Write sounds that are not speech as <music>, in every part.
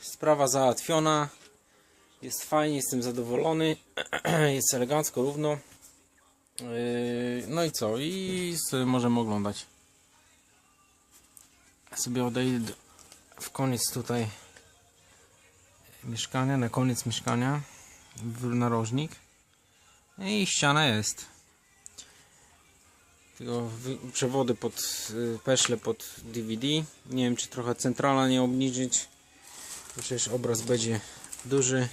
Sprawa załatwiona. Jest fajnie, jestem zadowolony. <clears throat> Jest elegancko, równo. Yy, No i co? I możemy oglądać. Sobie odejdę w koniec tutaj mieszkania, na koniec mieszkania w narożnik. No I ściana jest. Tylko przewody pod y, peszle pod DVD. Nie wiem czy trochę centrala nie obniżyć. Przecież obraz będzie duży.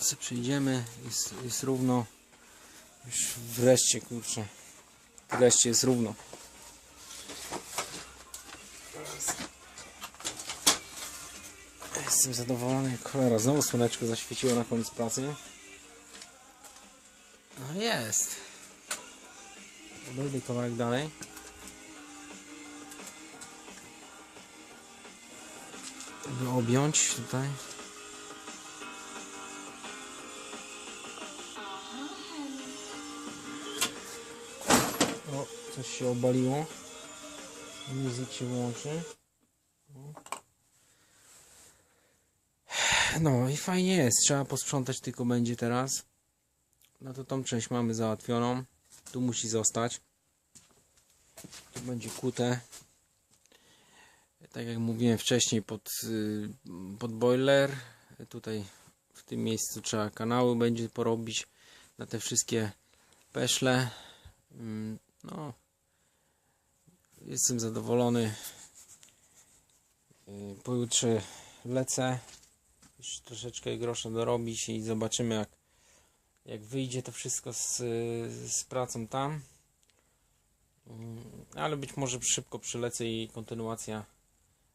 Co przyjdziemy, jest, jest równo. Już wreszcie kurczę. Wreszcie jest równo. Jestem zadowolony cholera. Znowu słoneczko zaświeciło na koniec pracy. No jest. Dojdę kawałek dalej. Żeby objąć tutaj. O, coś się obaliło. Muzyk się włączy. No i fajnie jest. Trzeba posprzątać tylko będzie teraz. No to tą część mamy załatwioną. Tu musi zostać. Tu będzie kute. Tak jak mówiłem wcześniej pod, y, pod boiler. Tutaj w tym miejscu trzeba kanały będzie porobić na te wszystkie peszle. Mm, No. Jestem zadowolony. Y, Pojutrze lecę. Już troszeczkę grosza dorobić i zobaczymy jak jak wyjdzie to wszystko z, z pracą tam. Mm, Ale być może szybko przylecę i kontynuacja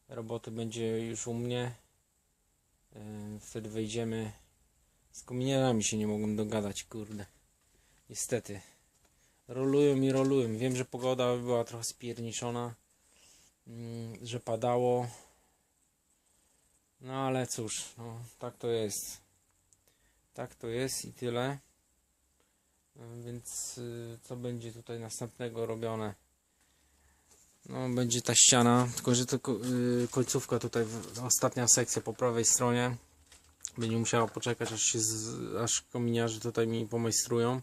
roboty będzie już u mnie. Yy, Wtedy wejdziemy. Z kominiarami się nie mogłem dogadać, kurde. Niestety. Rolują i rolują. Wiem, że pogoda była trochę spierniczona. mm, Że padało. No ale cóż, no, tak to jest. Tak to jest i tyle. E, Więc y, co będzie tutaj następnego robione? No będzie ta ściana, tylko że to ko- y, końcówka tutaj, ostatnia sekcja po prawej stronie. Będzie musiała poczekać aż się aż kominiarze tutaj mi pomajstrują.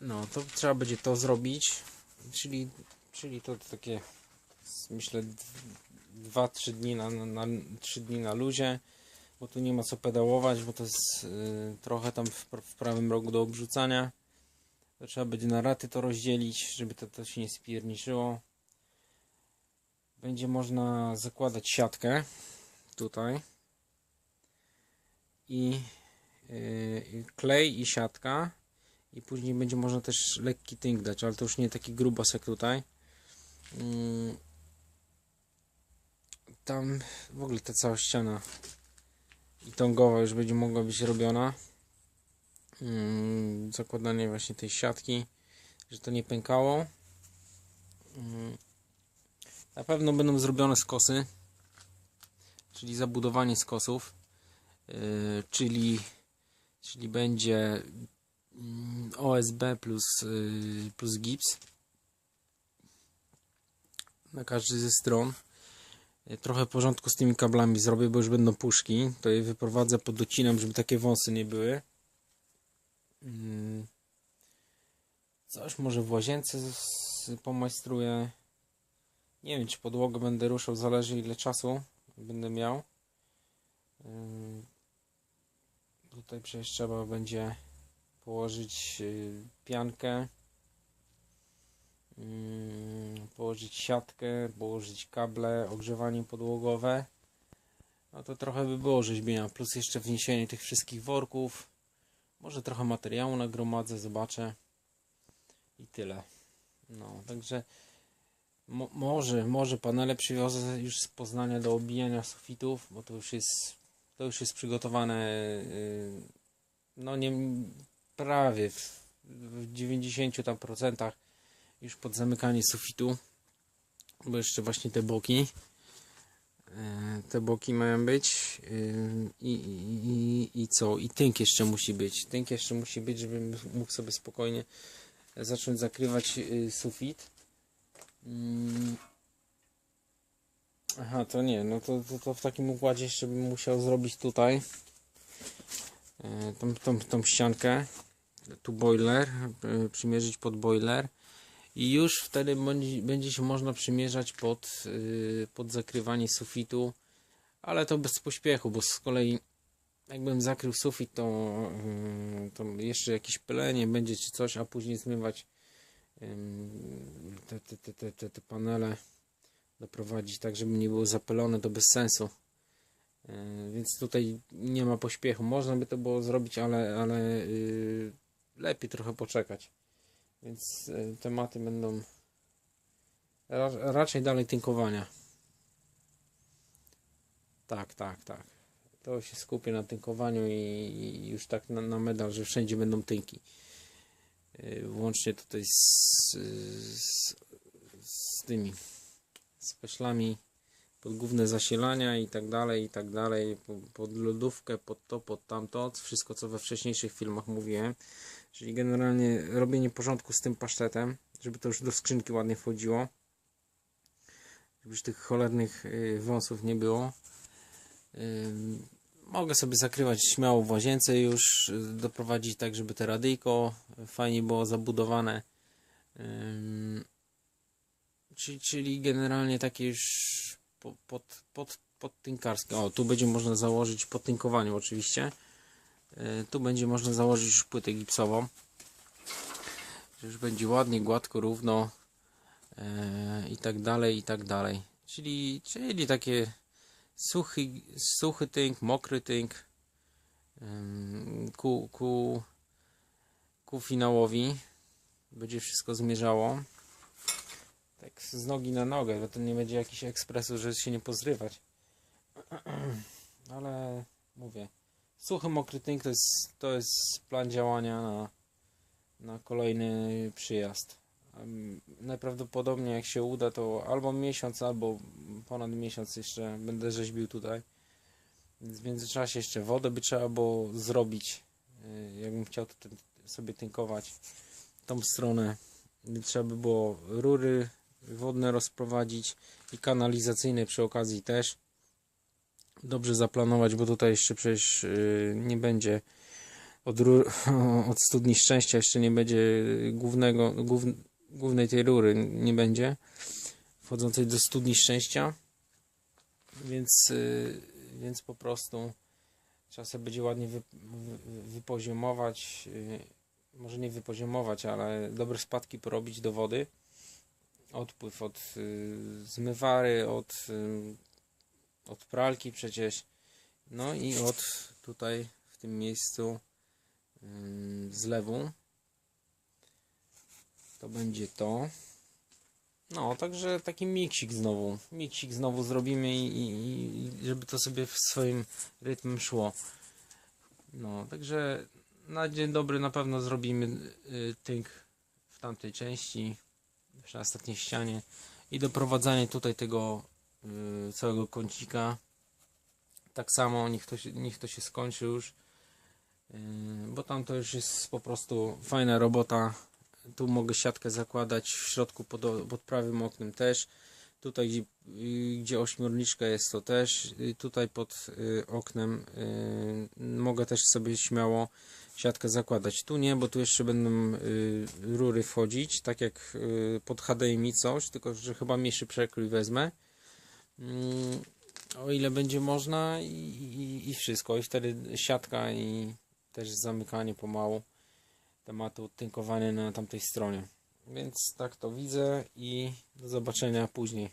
No to trzeba będzie to zrobić. Czyli, czyli to takie myślę 2-3 dni na, na, na, 3 dni na luzie bo tu nie ma co pedałować, bo to jest y, trochę tam w, w prawym rogu do obrzucania. To trzeba będzie na raty to rozdzielić, żeby to, to się nie spierniczyło. Będzie można zakładać siatkę tutaj i y, klej i siatka i później będzie można też lekki tynk dać, ale to już nie taki grubas jak tutaj. Mm, Tam w ogóle ta cała ściana i tągowa już będzie mogła być robiona. Mm, Zakładanie właśnie tej siatki, że to nie pękało. Mm, Na pewno będą zrobione skosy, czyli zabudowanie skosów, yy, czyli, czyli będzie mm, OSB plus, yy, plus gips na każdy ze stron. Trochę porządku z tymi kablami zrobię, bo już będą puszki. To je wyprowadzę, podocinam, żeby takie wąsy nie były. Mm. Coś może w łazience pomajstruję. Nie wiem, czy podłogę będę ruszał, zależy ile czasu będę miał. Ym. Tutaj przecież trzeba będzie położyć y, piankę. Położyć siatkę, położyć kable, ogrzewanie podłogowe. No to trochę by było rzeźbienia, plus jeszcze wniesienie tych wszystkich worków. Może trochę materiału nagromadzę, zobaczę. I tyle. No, także mo może, może panele przywiozę już z Poznania do obijania sufitów, bo to już jest, to już jest przygotowane. Yy, no nie prawie w, w 90 tam procentach już pod zamykanie sufitu, bo jeszcze właśnie te boki te boki mają być e, i, i, i, i co? I tynk jeszcze musi być. Tynk jeszcze musi być, żebym mógł sobie spokojnie zacząć zakrywać e, sufit. Mm, Aha, to nie, no to, to, to w takim układzie jeszcze bym musiał zrobić tutaj e, tą, tą, tą ściankę, tu boiler, e, przymierzyć pod boiler i już wtedy będzie, się można przymierzać pod, y, pod zakrywanie sufitu, ale to bez pośpiechu, bo z kolei jakbym zakrył sufit, to, y, to jeszcze jakieś pylenie będzie czy coś, a później zmywać te, te, te, te, te, panele doprowadzić tak, żeby nie było zapylone, to bez sensu. Yy, Więc tutaj nie ma pośpiechu. Można by to było zrobić, ale, ale yy, lepiej trochę poczekać. Więc yy, tematy będą ra, raczej dalej tynkowania. Tak, tak, tak. To się skupię na tynkowaniu i, już tak na, na medal, że wszędzie będą tynki. Yy, Łącznie tutaj z, z, z tymi z pod główne zasilania i tak dalej, i tak dalej, po- pod lodówkę, pod to, pod tamto, wszystko co we wcześniejszych filmach mówiłem, czyli generalnie robienie porządku z tym pasztetem, żeby to już do skrzynki ładnie wchodziło, żeby tych cholernych y, wąsów nie było. Ym, Mogę sobie zakrywać śmiało w łazience już, y, doprowadzić tak, żeby te radyjko fajnie było zabudowane. Czyli generalnie takie już po- pod, pod, podtynkarskie. O, tu będzie można założyć po tynkowaniu oczywiście. E, Tu będzie można założyć już płytę gipsową. Już będzie ładnie, gładko, równo e, i tak dalej, i tak dalej. Czyli, czyli takie suchy, suchy tynk, mokry tynk ku, ku, ku finałowi będzie wszystko zmierzało z nogi na nogę, że to nie będzie jakiś ekspresu, że się nie pozrywać. <clears throat> Ale mówię, suchy mokry tynk to jest, to jest plan działania na, na kolejny przyjazd. Najprawdopodobniej jak się uda to albo miesiąc, albo ponad miesiąc jeszcze będę rzeźbił tutaj. Więc w międzyczasie jeszcze wodę by trzeba było zrobić. y, Jakbym chciał sobie tynkować tą stronę. Trzeba by było rury wodne rozprowadzić i kanalizacyjne przy okazji też. Dobrze zaplanować, bo tutaj jeszcze przecież yy, nie będzie od, rur, <laughs> od studni szczęścia jeszcze nie będzie głównego, głów, głównej tej rury nie będzie wchodzącej do studni szczęścia. Więc, yy, więc po prostu trzeba sobie będzie ładnie wy, wy, wypoziomować yy, może nie wypoziomować, ale dobre spadki porobić do wody odpływ od y, zmywary, od, y, od pralki przecież. No i od tutaj w tym miejscu y, zlewu. To będzie to. No, także taki miksik znowu. Miksik znowu zrobimy i, i, i żeby to sobie w swoim rytmem szło. No, także na dzień dobry na pewno zrobimy y, tynk w tamtej części przy ostatniej ścianie i doprowadzanie tutaj tego y, całego kącika. Tak samo niech to się, niech to się skończy już y, bo tam to już jest po prostu fajna robota. Tu mogę siatkę zakładać w środku pod, pod prawym oknem też. Tutaj gdzie, y, gdzie ośmiorniczka jest to też. Tutaj pod oknem mogę też sobie śmiało siatkę zakładać. Tu nie, bo tu jeszcze będą y, rury wchodzić, tak jak y, pod HDMI coś, tylko że chyba mniejszy przekrój wezmę. Mm, o ile będzie można i, i, i wszystko. I wtedy siatka i też zamykanie pomału tematu tynkowania na tamtej stronie. Więc tak to widzę i do zobaczenia później.